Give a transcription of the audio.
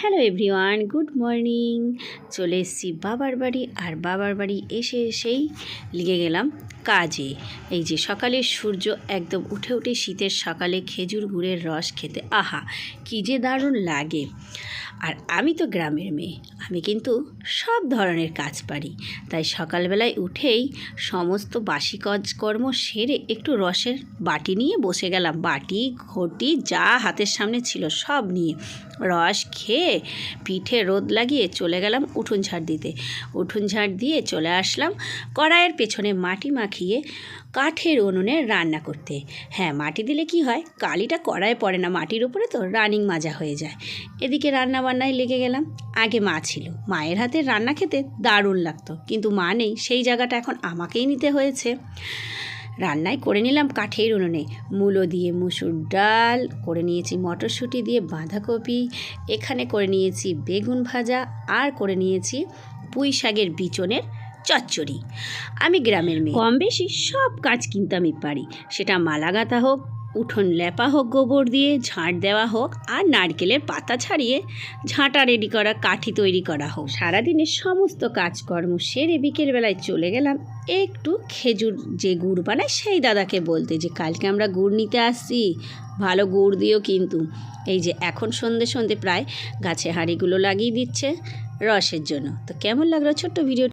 Hello everyone, good morning. চলে এসেছি বাবার বাড়ি আর বাবার বাড়ি এসে এসেই লিগে গেলাম কাজে। এই যে সকালের সূর্য একদম উঠে উঠে শীতের সকালে খেজুর গুড়ের রস খেতে। আহা, কী যে দারুণ লাগে। আর আমি তো গ্রামের মেয়ে। আমি কিন্তু সব ধরনের কাজ পারি। তাই সকালবেলায় উঠেই সমস্ত বাসি কাজকর্ম সেরে একটু রসের বাটি নিয়ে বসে গেলাম। বাটি, ঘটি, যা হাতের সামনে ছিল সব নিয়ে রস খেয়ে পিঠে রোদ লাগিয়ে চলে গেলাম উঠোন ঝাড় দিতে। উঠুন ঝাড় দিয়ে চলে আসলাম কড়াইয়ের পেছনে মাটি মাখিয়ে কাঠের উনুনে রান্না করতে। হ্যাঁ মাটি দিলে কি হয়? কালিটা কড়ায় পড়ে না, মাটির উপরে তো রানিং মাজা হয়ে যায়। এদিকে রান্না বান্নায় লেগে গেলাম। আগে মা ছিল। মায়ের হাতের রান্না খেতে দারুণ লাগতো। কিন্তু মা নেই। সেই জায়গাটা এখন আমাকেই নিতে হয়েছে। রান্নায় করে নিলাম কাঠের উনুনে। মূলো দিয়ে মুসুর ডাল, করে নিয়েছি মটরশুঁটি দিয়ে বাঁধাকপি, এখানে করে নিয়েছি বেগুন ভাজা, আর করে নিয়েছি পুঁই শাকের বিচনের চচ্চড়ি। আমি গ্রামের মেয়ে। কম বেশি সব কাজ কিন্তু আমি পারি। সেটা মালা গাঁথা হোক, উঠোন লেপা হোক, গোবর দিয়ে ঝাঁট দেওয়া হোক, আর নারকেলের পাতা ছাড়িয়ে ঝাঁটা রেডি করা, কাঠি তৈরি করা হোক। সারাদিনের সমস্ত কাজকর্ম সেরে বিকেলবেলায় চলে গেলাম। একটু খেজুর যে গুড় বানায়, সেই দাদাকে বলতে যে, কালকে আমরা গুড় নিতে আসছি। ভালো গুড় দিও কিন্তু। এই যে এখন সন্ধে সন্ধে প্রায় গাছে হাঁড়িগুলো লাগিয়ে দিচ্ছে রসের জন্য। তো কেমন লাগল ছোট্ট ভিডিও